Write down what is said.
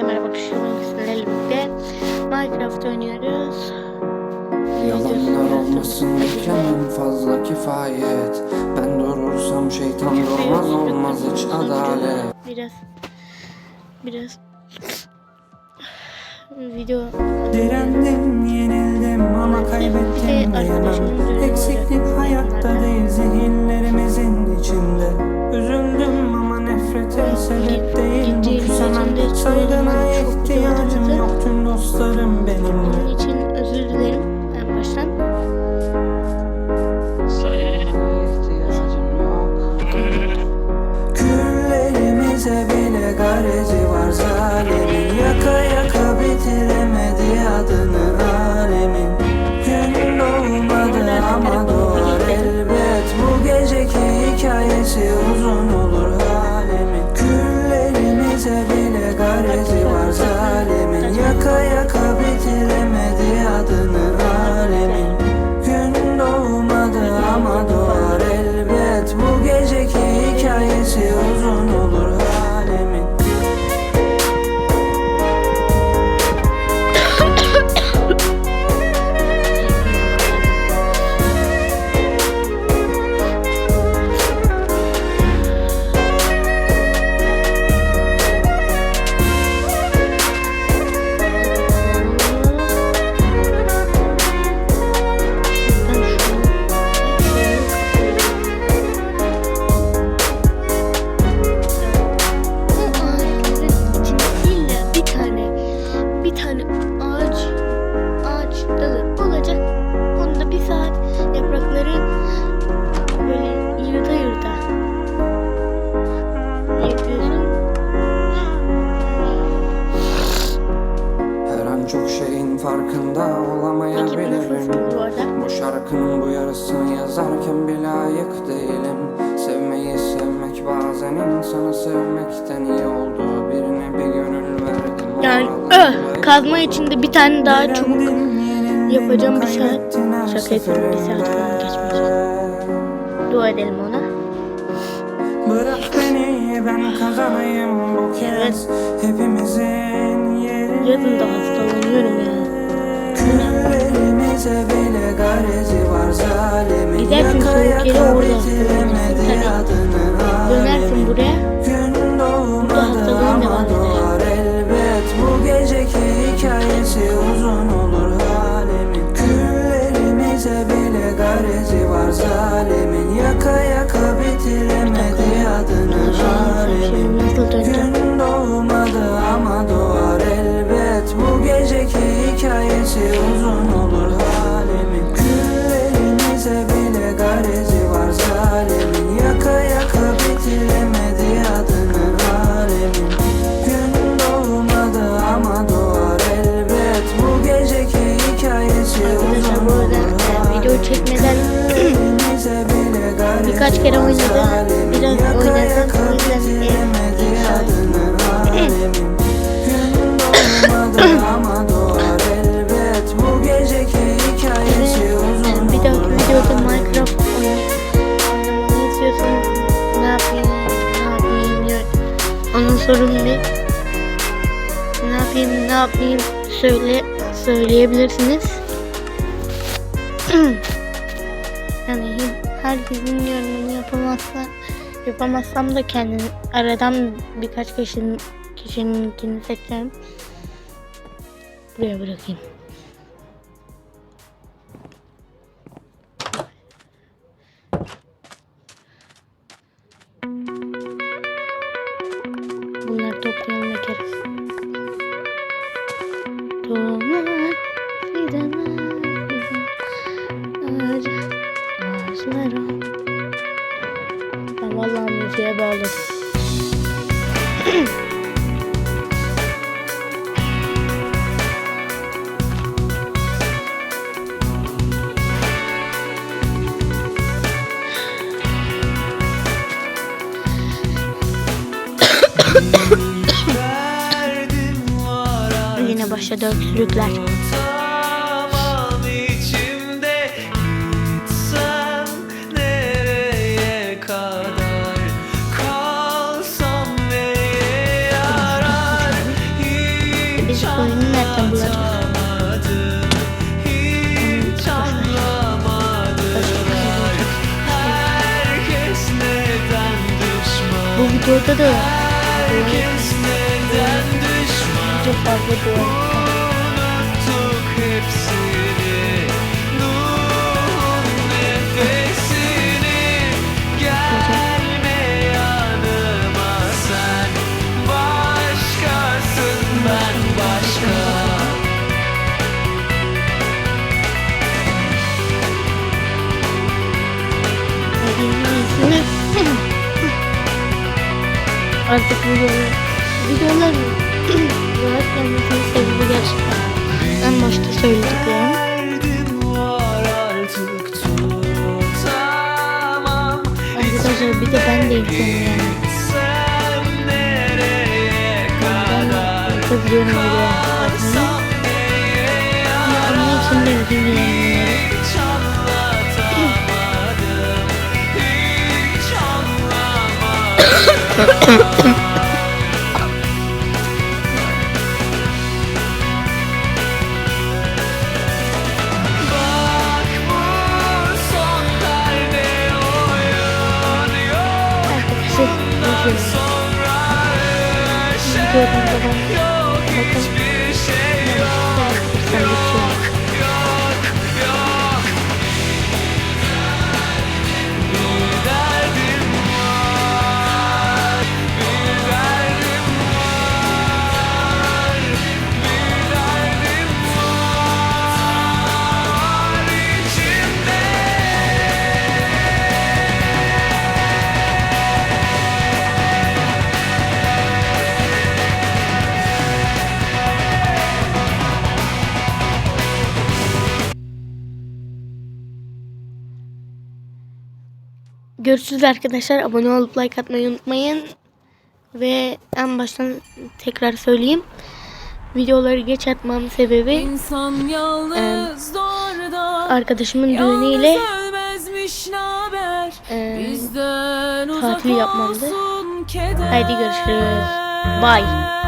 Hepinize merhaba arkadaşlar. Sizlerle birlikte Minecraft oynuyoruz. Yalanlar olmasın beklemem fazla kifayet. Ben durursam şeytan durmaz olmaz hiç adalet. Biraz biraz video Direndim, yenildim ama kaybettim diyemem Eksiklik hayatta değil zihinlerimizin içinde. Üzüldüm ama nefrete sebep değil Küsemem sorry, bu yarısını yazarken bile layık değilim Sevmeyi sevmek bazen insanı sevmekten iyi oldu Birine bir gönül verdim Yani öh, kazma içinde bir tane daha yenildim, yapacağım bir saat. Şaka yapıyorum, bir saat falan geçmeyecek. dua edelim ona. Bırak beni ben kazanayım bu kez Hepimizin yeri Yazın da hastalanıyorum ya. Küllerimize Gidersin soğuk yere orada adını Dönersin buraya. Doğmadı hastalığın devam eder. elbet. Bu geceki hikayesi uzun olur halemin Küllerimize bile garezi var zalimin. Yaka yaka bitiremedi adını döneceğim? Gün doğmadı ama doğar elbet. Bu geceki hikayesi uzun Birkaç kere var oynadı. zalimin. Biraz Yaka oynadı. yaka O yüzden bitiremedi e, adını alemin Gün doğmadı ama doğar elbet Bu geceki hikayesi uzun bir dahaki videoda Minecraft oyun- oynamamı istiyorsanız ne yapayım, ne yapmayayım diyor. Bir. Ne yapayım, ne söyle söyleyebilirsiniz. yani herkesin yorumunu yapamazsa yapamazsam da kendim aradan birkaç kişinin kişininkini seçeceğim. Buraya bırakayım. Bunları toplayalım ekeriz. Müziğe bağladım. Yine başladı öksürükler. Videoda da çok fazla dua Unuttuk hepsini artık videolar videolar sebebi gerçekten. En başta söylediklerim. Arkadaşlar bir de ben de insanım yani. Ben çok biliyorum video 咳 咳 Görüşürüz arkadaşlar. Abone olup like atmayı unutmayın. Ve en baştan tekrar söyleyeyim. Videoları geç atmamın sebebi İnsan yalnız da arkadaşımın düğünüyle e, tatil yapmamdı. Haydi görüşürüz. Bye.